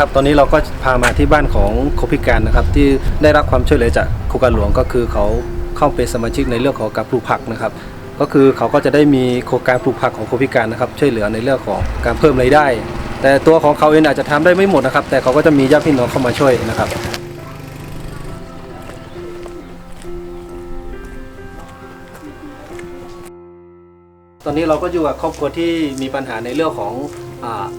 นะครับ ตอนนี้เราก็พามาที่บ้านของคนพิการนะครับ ที่ได้รับความช่วยเหลือจากโครงการหลวงก็คือเขาเข้าเป็นสมาชิกในเรื่องของการปลูกผักนะครับ ก็คือเขาก็จะได้มีโครงการปลูกผักของคนพิการนะครับช่วยเหลือในเรื่องของการเพิ่มรายได้ แต่ตัวของเขาเองอาจจะทำได้ไม่หมดนะครับ แต่เขาก็จะมีญาติพี่น้องเข้ามาช่วยนะครับตอนนี้เราก็อยู่กับครอบครัวที่มีปัญหาในเรื่องของ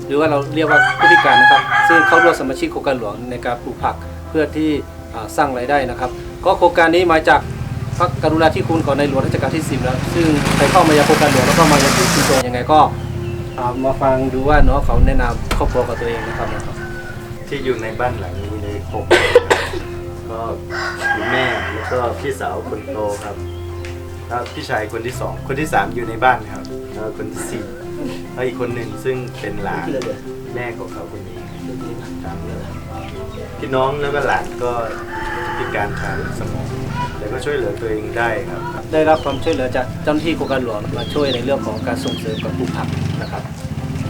หรือว่าเราเรียกว่าผู้พิการนะครับ ซึ่งเข้าร่วมสมาชิกโครงการหลวงในการปลูกผักเพื่อที่สร้างรายได้นะครับ ก็โครงการนี้มาจากพระกรุณาธิคุณของในหลวงรัชกาลที่ 10 แล้ว ซึ่งใครเข้ามายังโครงการหลวงแล้วก็มายังชุมชนยังไงก็มาฟังดูว่าเนาะเขาแนะนำครอบครัวกับตัวเองนะครับ ที่อยู่ในบ้านหลังนี้เลยหกคนครับก็คุณแม่แล้วก็พี่สาวคนโตครับแล้วพี่ชายคนที่สองคนที่สามอยู่ในบ้านครับแล้วคนที่สี่ แล้วอีกคนหนึ่งซึ่งเป็นหลานแม่ของเขาคนนี้ครับพี่น้องแล้วก็หลานก็พิการทางสมองแต่ก็ช่วยเหลือตัวเองได้ครับ ได้รับความช่วยเหลือจากเจ้าหน้าที่โครงการหลวงมาช่วยในเรื่องของการส่งเสริมการปลูกผักนะครับ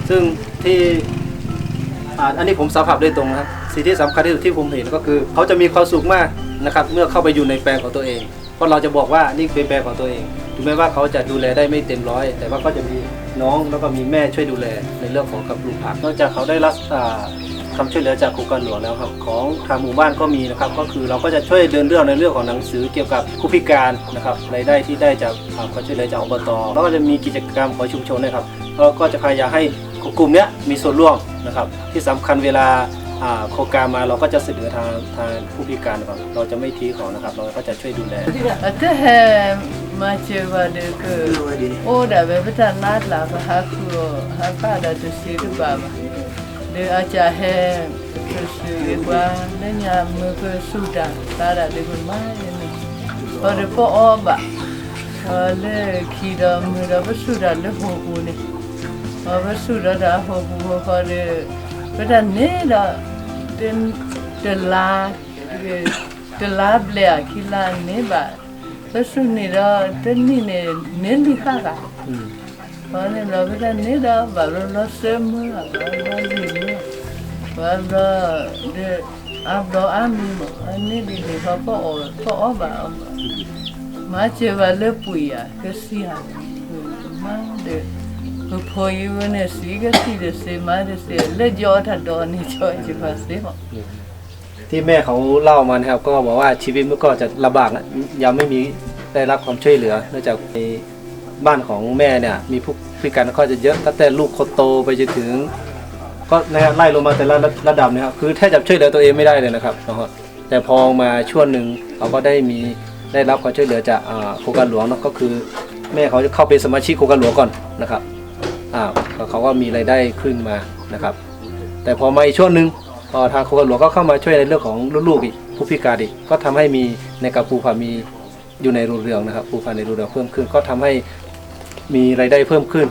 ซึ่งที่อันนี้ผมสัมผัสโดยตรงนะครับสิ่งที่สำคัญที่สุดที่ผมเห็นก็คือ เขาจะมีความสุขมากนะครับ เมื่อเข้าไปอยู่ในแปลงของตัวเอง เพราะเราจะบอกว่านี่เป็นแปลงของตัวเองถึงแม้ว่าเขาจะดูแลได้ไม่เต็มร้อย แต่ว่าก็จะมี น้องแล้วก็มีแม่ช่วยดูแลในเรื่องของการปลูกผัก นอกจากเขาได้รับอ่าคำช่วยเหลือจากโครงการหลวงแล้วครับของทางหมู่บ้านก็มีนะครับ ก็คือเราก็จะช่วยเดินเรื่องในเรื่องของหนังสือเกี่ยวกับผู้พิการนะครับรายได้ที่ได้จากความช่วยเหลือจากอบตแล้วก็จะมีกิจกรรมของชุมชนนะครับเราก็จะพยายามให้กลุ่มนี้มีส่วนร่วมนะครับ ที่สำคัญเวลาโครงการมาเราก็จะเสนอทางทางผู้พิการนะครับเราจะไม่ทิ้งเขานะครับ เราก็จะช่วยดูแล machevaleke odave vitanatlava hakuo hakada tusilubava de achahe tusiwa nenyameke suda kada dekumayene ode po oba ole kida mura vasuda le hobune avasuda da hobu hobade vitanela den de la de la blea kila neba လက်စုနေတော့တနည်းနဲ့နင်းလိခါကဘာနဲ့လောကကနေတော့ဘာလို့လောဆဲမလားဘာလို့ဒီလိုဘာလို့ဒီအဘတော့အမီမအနည်းဒီလေဘာပေါ်တော့ဘာမချေပါလေပူရခစီဟာမန်တဲ့ Poi io ne si che si se mare se le giota donne cioè ci fa se. ที่แม่เขาเล่ามานะครับ ก็บอกว่าชีวิตเมื่อก่อนจะลำบากนะยังไม่มีได้รับความช่วยเหลือเนื่องจากในบ้านของแม่เนี่ย มีผู้พิการก็จะเยอะตั้งแต่ลูกคนโตไปจนถึง ก็นะครับไล่ลงมาแต่ละระดับนะครับคือแทบจะช่วยเหลือตัวเองไม่ได้เลยนะครับนะครับแต่พอมาช่วงหนึ่งเขาก็ได้มีได้รับความช่วยเหลือจากอ่าโครงการหลวงเนอะก็คือ แม่เขาจะเข้าเป็นสมาชิกโครงการหลวงก่อนนะครับอ่าเขาก็มีรายได้ขึ้นมานะครับ แต่พอมาอีกช่วงหนึ่ง ทางโครงการหลวงก็เข้ามาช่วยในเรื่องของลูกๆอีกผู้พิการอีกก็ทำให้มีในกับปูผักมีอยู่ในรูเรืองนะครับปูผักในรูเรืองเพิ่มขึ้น ก็ทำให้มีรายได้เพิ่มขึ้น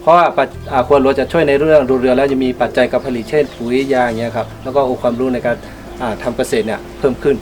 เพราะว่าปัจอ่าโครงการหลวงจะช่วยในเรื่องรูเรืองแล้วจะมีปัจจัยการผลิตเช่นปุ๋ยยาอย่างเงี้ยครับแล้วก็องค์ความรู้ในการทำทำเกษตรเนี่ยเพิ่มขึ้น